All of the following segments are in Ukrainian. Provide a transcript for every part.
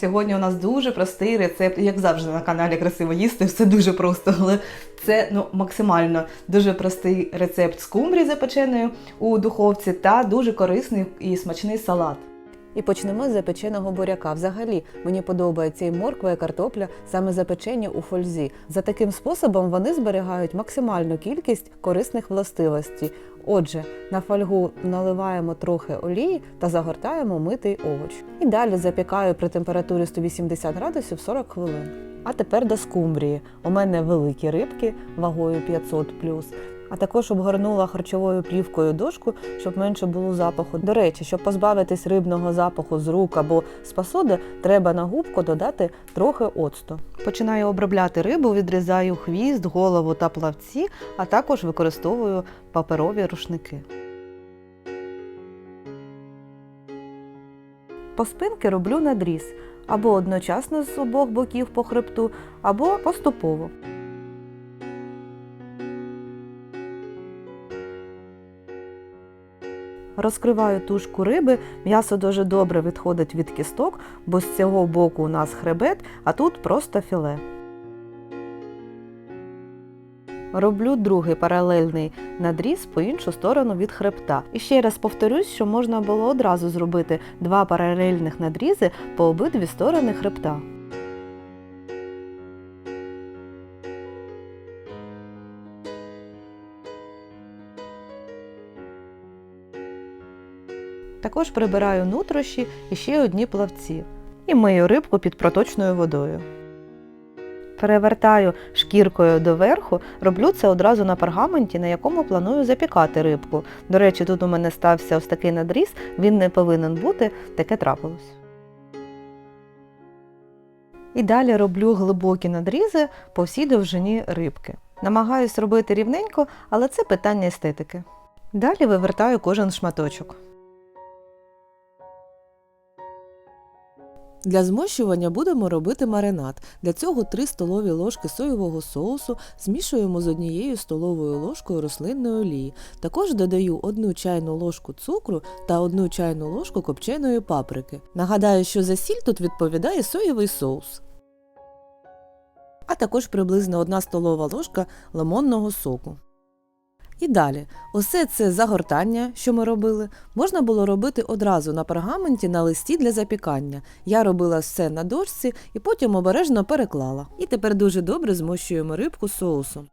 Сьогодні у нас дуже простий рецепт, як завжди на каналі Красиво їсти, все дуже просто, але це ну, максимально дуже простий рецепт скумбрії запеченої у духовці та дуже корисний і смачний салат. І почнемо з запеченого буряка. Взагалі мені подобається і морква, і картопля саме запечені у фользі. За таким способом вони зберігають максимальну кількість корисних властивостей. Отже, на фольгу наливаємо трохи олії та загортаємо митий овоч. І далі запікаю при температурі 180 градусів 40 хвилин. А тепер до скумбрії. У мене великі рибки вагою 500 а також обгорнула харчовою плівкою дошку, щоб менше було запаху. До речі, щоб позбавитись рибного запаху з рук або з посуди, треба на губку додати трохи оцту. Починаю обробляти рибу, відрізаю хвіст, голову та плавці, а також використовую паперові рушники. По спинки роблю надріз або одночасно з обох боків по хребту, або поступово. Розкриваю тушку риби, м'ясо дуже добре відходить від кісток, бо з цього боку у нас хребет, а тут просто філе. Роблю другий паралельний надріз по іншу сторону від хребта. І ще раз повторюсь, що можна було одразу зробити два паралельних надрізи по обидві сторони хребта. Також прибираю нутрощі і ще одні плавці. І мию рибку під проточною водою. Перевертаю шкіркою доверху, роблю це одразу на пергаменті, на якому планую запікати рибку. До речі, тут у мене стався ось такий надріз, він не повинен бути, таке трапилось. І далі роблю глибокі надрізи по всій довжині рибки. Намагаюсь робити рівненько, але це питання естетики. Далі вивертаю кожен шматочок. Для змощування будемо робити маринад. Для цього 3 столові ложки соєвого соусу змішуємо з однією столовою ложкою рослинної олії. Також додаю 1 чайну ложку цукру та 1 чайну ложку копченої паприки. Нагадаю, що за сіль тут відповідає соєвий соус. А також приблизно 1 столова ложка лимонного соку. І далі, усе це загортання, що ми робили, можна було робити одразу на пергаменті на листі для запікання. Я робила все на дошці і потім обережно переклала. І тепер дуже добре змощуємо рибку соусом.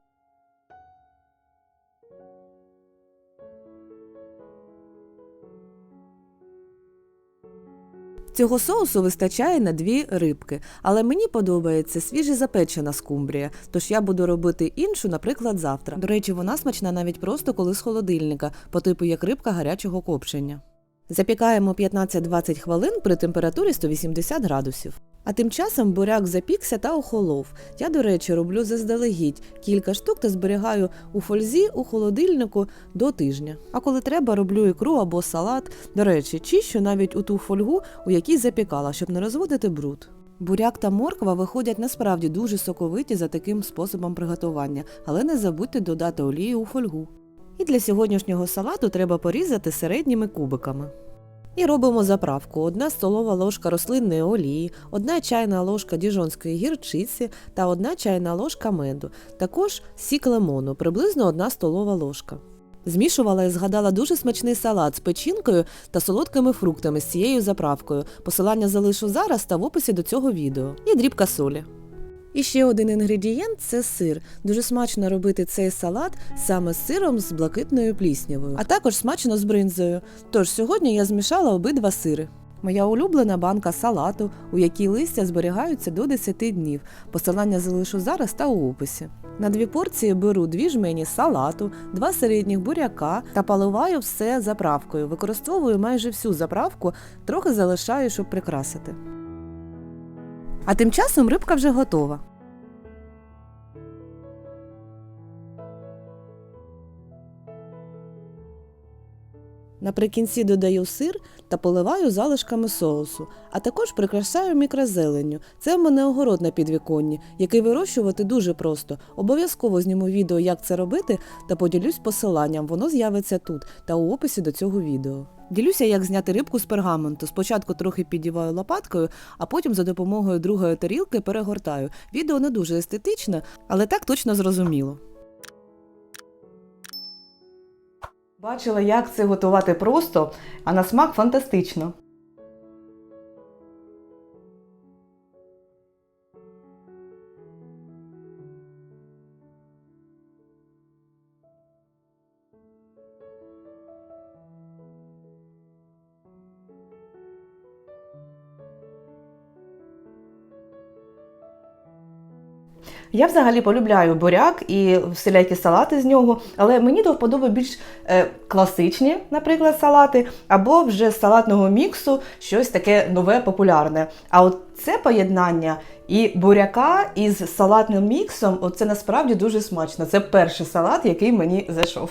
Цього соусу вистачає на дві рибки, але мені подобається свіже запечена скумбрія, тож я буду робити іншу, наприклад, завтра. До речі, вона смачна навіть просто коли з холодильника, по типу як рибка гарячого копчення. Запікаємо 15-20 хвилин при температурі 180 градусів. А тим часом буряк запікся та охолов. Я, до речі, роблю заздалегідь кілька штук та зберігаю у фользі у холодильнику до тижня. А коли треба, роблю ікру або салат. До речі, чищу навіть у ту фольгу, у якій запікала, щоб не розводити бруд. Буряк та морква виходять насправді дуже соковиті за таким способом приготування, але не забудьте додати олію у фольгу. І для сьогоднішнього салату треба порізати середніми кубиками. І робимо заправку: одна столова ложка рослинної олії, одна чайна ложка діжонської гірчиці та одна чайна ложка меду. Також сік лимону, приблизно одна столова ложка. Змішувала і згадала дуже смачний салат з печінкою та солодкими фруктами з цією заправкою. Посилання залишу зараз та в описі до цього відео. І дрібка солі. І ще один інгредієнт це сир. Дуже смачно робити цей салат саме з сиром з блакитною пліснявою, а також смачно з бринзою. Тож сьогодні я змішала обидва сири. Моя улюблена банка салату, у якій листя зберігаються до 10 днів. Посилання залишу зараз та у описі. На дві порції беру дві жмені салату, два середніх буряка та поливаю все заправкою. Використовую майже всю заправку, трохи залишаю, щоб прикрасити. А тим часом рибка вже готова. Наприкінці додаю сир та поливаю залишками соусу, а також прикрашаю мікрозеленню. Це в мене огород на підвіконні, який вирощувати дуже просто. Обов'язково зніму відео, як це робити, та поділюсь посиланням. Воно з'явиться тут та у описі до цього відео. Ділюся, як зняти рибку з пергаменту. Спочатку трохи підіваю лопаткою, а потім за допомогою другої тарілки перегортаю. Відео не дуже естетичне, але так точно зрозуміло. Бачила, як це готувати просто, а на смак фантастично. Я взагалі полюбляю буряк і всілякі салати з нього, але мені до вподоби більш е, класичні, наприклад, салати, або вже з салатного міксу щось таке нове, популярне. А от це поєднання і буряка із салатним міксом, це насправді дуже смачно. Це перший салат, який мені зайшов.